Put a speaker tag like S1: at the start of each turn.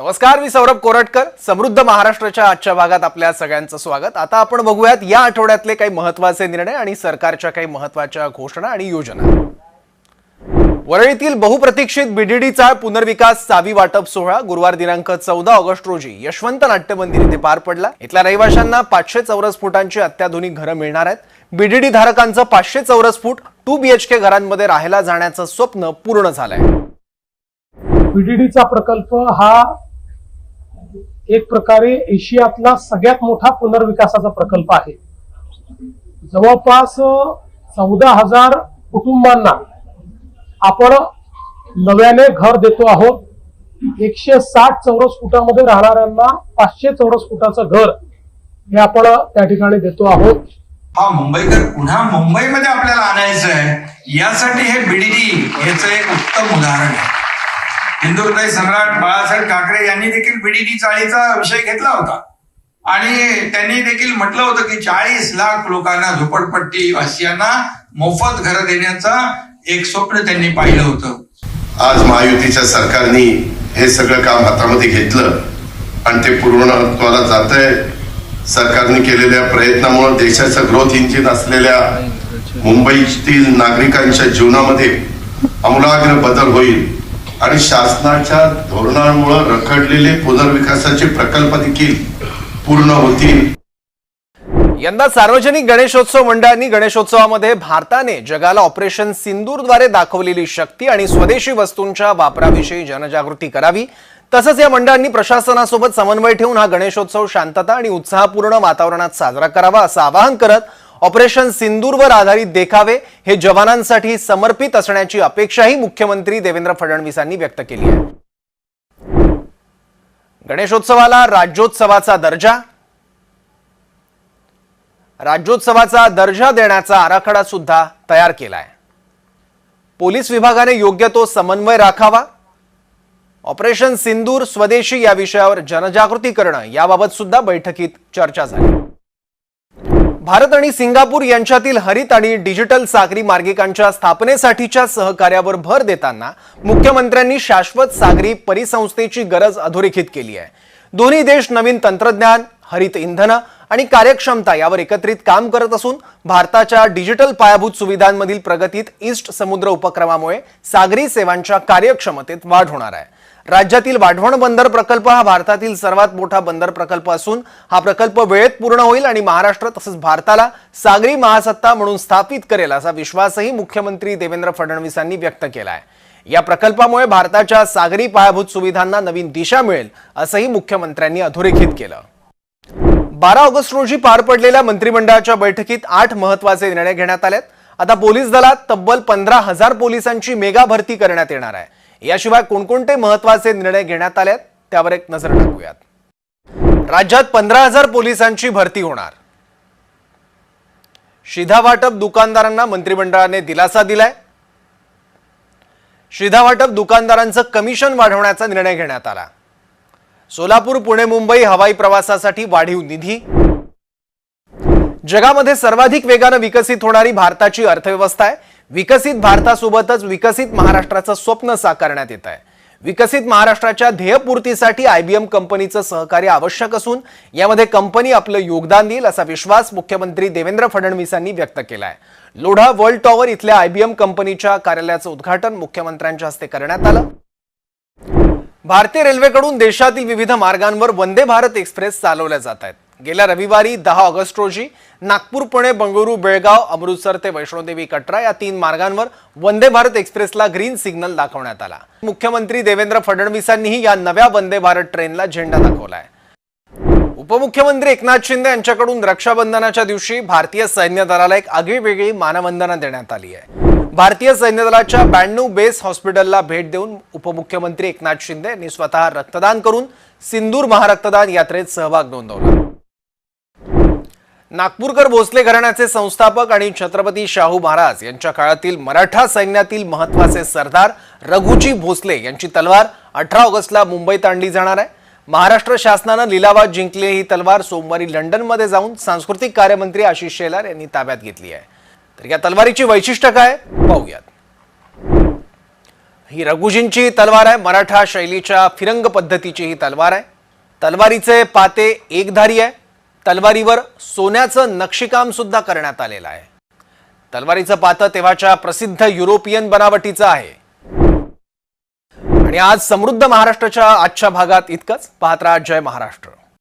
S1: नमस्कार मी सौरभ कोरटकर. समृद्ध महाराष्ट्राच्या आजच्या भागात आपल्या सगळ्यांचं स्वागत. आता आपण बघूयात या आठवड्यातले काही महत्त्वाचे निर्णय आणि सरकारच्या काही महत्त्वाच्या घोषणा आणि योजना. वरळीतील बहुप्रतीक्षित बीडीडीचा पुनर्विकास चावी वाटप सोहळा गुरुवार दिनांक चौदा ऑगस्ट रोजी यशवंत नाट्य मंदिर इथे पार पडला. इथल्या रहिवाशांना पाचशे चौरस फुटांची अत्याधुनिक घरं मिळणार आहेत. बीडीडी धारकांचं पाचशे चौरस फूट टू बीएचके घरांमध्ये राहायला जाण्याचं स्वप्न पूर्ण झालंय.
S2: बीडीडीचा प्रकल्प हा एक प्रकारे एशियातला सगळ्यात मोठा पुनर्विकासाचा प्रकल्प आहे. जवळपास चौदा हजार कुटुंबांना आपण नव्याने घर देतो आहोत. एकशे साठ चौरस फुटामध्ये राहणाऱ्यांना पाचशे चौरस फुटाचं घर हे आपण त्या ठिकाणी देतो आहोत.
S3: हा मुंबईकर पुन्हा मुंबईमध्ये आपल्याला आणायचं आहे यासाठी हे बीडीडी याचं एक उत्तम उदाहरण आहे. हिंदुहृदय सम्राट बाळासाहेब ठाकरे यांनी देखील बीडीडी चाळीचा विषय घेतला होता. आणि त्यांनी देखील म्हटलं होतं की चाळीस लाख लोकांना झोपडपट्टी वासियांना मोफत घरं देण्याचा एक स्वप्न त्यांनी पाहिलं होतं.
S4: आज महायुतीच्या सरकारने हे सगळं काम हातामध्ये घेतलं आणि ते पूर्णत्वाला जात आहे सरकारने केलेल्या प्रयत्नामुळे देशाचं ग्रोथ इंजिन असलेल्या मुंबईतील नागरिकांच्या जीवनामध्ये आमूलाग्र बदल होईल. आणि शासनाच्या धोरणांमुळे रखडलेले पुनर्विकासाचे प्रकल्प देखील पूर्ण होतील.
S1: यंदा सार्वजनिक गणेशोत्सव मंडळांनी गणेशोत्सवामध्ये भारताने जगाला ऑपरेशन सिंदूरद्वारे दाखवलेली शक्ती आणि स्वदेशी वस्तूंच्या वापराविषयी जनजागृती करावी. तसंच या मंडळांनी प्रशासनासोबत समन्वय ठेवून हा गणेशोत्सव शांतता आणि उत्साहपूर्ण वातावरणात साजरा करावा असं आवाहन करत ऑपरेशन सिंदूरवर आधारित देखावे हे जवानांसाठी समर्पित असण्याची अपेक्षाही मुख्यमंत्री देवेंद्र फडणवीसांनी व्यक्त केली आहे. गणेशोत्सवाला राज्योत्सवाचा दर्जा. राज्योत्सवाचा दर्जा देण्याचा आराखडा सुद्धा तयार केलाय. पोलीस विभागाने योग्य तो समन्वय राखावा. ऑपरेशन सिंदूर स्वदेशी या विषयावर जनजागृती करणं याबाबत सुद्धा बैठकीत चर्चा झाली. भारत आणि सिंगापूर यांच्यातील हरित आणि डिजिटल सागरी मार्गिकांच्या स्थापनेसाठीच्या सहकार्यावर भर देताना मुख्यमंत्र्यांनी शाश्वत सागरी परिसंस्थेची गरज अधोरेखित केली आहे. दोन्ही देश नवीन तंत्रज्ञान हरित इंधन आणि कार्यक्षमता यावर एकत्रित काम करत असून भारताच्या डिजिटल पायाभूत सुविधांमधील प्रगतीत ईस्ट समुद्र उपक्रमामुळे सागरी सेवांच्या कार्यक्षमतेत वाढ होणार आहे. राज्यातील वाढवण बंदर प्रकल्प हा भारतातील सर्वात मोठा बंदर प्रकल्प असून हा प्रकल्प वेळेत पूर्ण होईल आणि महाराष्ट्र तसंच भारताला सागरी महासत्ता म्हणून स्थापित करेल असा विश्वासही मुख्यमंत्री देवेंद्र फडणवीसांनी व्यक्त केला आहे या प्रकल्पामुळे भारताच्या सागरी पायाभूत सुविधांना नवीन दिशा मिळेल असंही मुख्यमंत्र्यांनी अधोरेखित केलं. बारा ऑगस्ट रोजी पार पडलेल्या मंत्रिमंडळाच्या बैठकीत आठ महत्त्वाचे निर्णय घेण्यात आलेत. आता पोलीस दलात तब्बल पंधरा हजार पोलिसांची मेगा भरती करण्यात येणार आहे. याशिवाय कोणकोणते महत्त्वाचे निर्णय घेण्यात आलेत त्यावर एक नजर टाकूयात. राज्यात पंधरा हजार पोलिसांची भरती होणार. शिधा वाटप दुकानदारांना मंत्रिमंडळाने दिलासा दिलाय. शिधा वाटप दुकानदारांचं कमिशन वाढवण्याचा निर्णय घेण्यात आला. सोलापूर पुणे मुंबई हवाई प्रवासासाठी वाढीव निधी. जगामध्ये सर्वाधिक वेगानं विकसित होणारी भारताची अर्थव्यवस्था आहे. विकसित भारतासोबतच विकसित महाराष्ट्राचं स्वप्न साकारण्यात येत आहे. विकसित महाराष्ट्राच्या ध्येयपूर्तीसाठी आयबीएम कंपनीचं सहकार्य आवश्यक असून यामध्ये कंपनी आपलं योगदान देईल असा विश्वास मुख्यमंत्री देवेंद्र फडणवीसांनी व्यक्त केला आहे लोढा वर्ल्ड टॉवर इथल्या आयबीएम कंपनीच्या कार्यालयाचं उद्घाटन मुख्यमंत्र्यांच्या हस्ते करण्यात आलं. भारतीय रेल्वेकडून देशातील विविध मार्गांवर वंदे भारत एक्सप्रेस चालवल्या जात आहेत. गेल्या रविवारी दहा ऑगस्ट रोजी नागपूर पुणे बंगळुरू बेळगाव अमृतसर ते वैष्णोदेवी कटरा या तीन मार्गांवर वंदे भारत एक्सप्रेसला ग्रीन सिग्नल दाखवण्यात आला. मुख्यमंत्री देवेंद्र फडणवीसांनीही या नव्या वंदे भारत ट्रेनला झेंडा दाखवलाय. उपमुख्यमंत्री एकनाथ शिंदे यांच्याकडून रक्षाबंधनाच्या दिवशी भारतीय सैन्य दलाला एक आगळीवेगळी मानवंदना देण्यात आली आहे. भारतीय सैन्य दलाच्या ब्याण्णव बेस हॉस्पिटलला भेट देऊन उपमुख्यमंत्री एकनाथ शिंदे यांनी स्वतः रक्तदान करून सिंदूर महारक्तदान यात्रेत सहभाग नोंदवला. नागपूरकर भोसले घराण्याचे संस्थापक आणि छत्रपती शाहू महाराज यांच्या काळातील मराठा सैन्यातील महत्त्वाचे सरदार रघुजी भोसले यांची तलवार अठरा ऑगस्टला मुंबईत आणली जाणार आहे. महाराष्ट्र शासनानं लिलावात जिंकलेली ही तलवार सोमवारी लंडनमध्ये जाऊन सांस्कृतिक कार्यमंत्री आशिष शेलार यांनी ताब्यात घेतली आहे. तर या तलवारीची वैशिष्ट्य काय? पाहूयात. ही रघुजींची तलवार आहे मराठा शैलीच्या फिरंग पद्धतीची ही तलवार आहे. तलवारीचे पाते एकधारी आहे तलवारीवर सोन्याचं नक्षीकाम सुद्धा करण्यात आलेलं आहे. तलवारीचं पातं तेव्हाच्या प्रसिद्ध युरोपियन बनावटीचं आहे. आणि आज समृद्ध महाराष्ट्राच्या आजच्या भागात इतकंच. पाहत राहा जय महाराष्ट्र.